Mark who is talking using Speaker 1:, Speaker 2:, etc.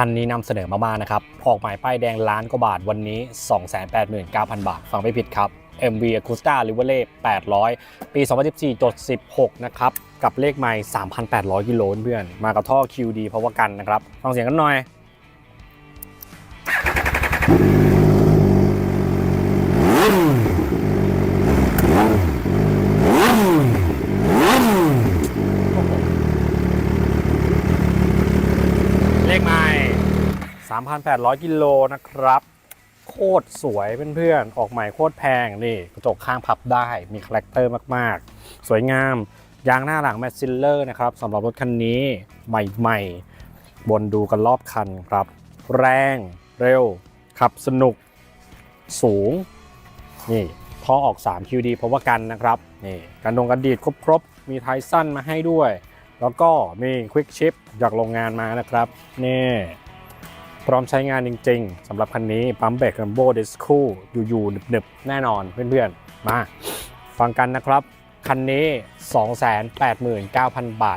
Speaker 1: คันนี้นำเสนอมาบ้างนะครับ ออกหมายป้ายแดงล้านกว่าบาทวันนี้ 289,000 บาท ฟังไม่ผิดครับ MV Agusta Riverle 800 ปี 2014.16 นะครับ กับเลขไมล์3,800 กิโลเพื่อน มากับท่อ QD เพราะว่ากันนะครับ ฟังเสียงกันหน่อยเลขไมล์ 3,800 กิโลนะครับ โคตรสวยเพื่อนๆ ออกใหม่โคตรแพงนี่กระจกข้างพับได้มีคาแรคเตอร์มากๆ สวยงาม ยางหน้าหลังแมสซิลเลอร์นะครับสำหรับรถคันนี้ใหม่ๆ บนดูกันรอบคันครับ แรงเร็ว ขับสนุกสูง นี่ท่อออก 3 QD เพราะว่ากันนะครับนี่กันดงกันดีดครบๆ มีไทสั้นมาให้ด้วย แล้วก็มีควิกชิปจากโรงงานมานะครับ นี่ พร้อมใช้งานจริงๆสำหรับคันนี้ปั๊มเบรกแลมโบดิสคูอยู่ๆหนึบๆ แน่นอนเพื่อนๆ มา ฟังกันนะครับ คันนี้ 289,000 บาท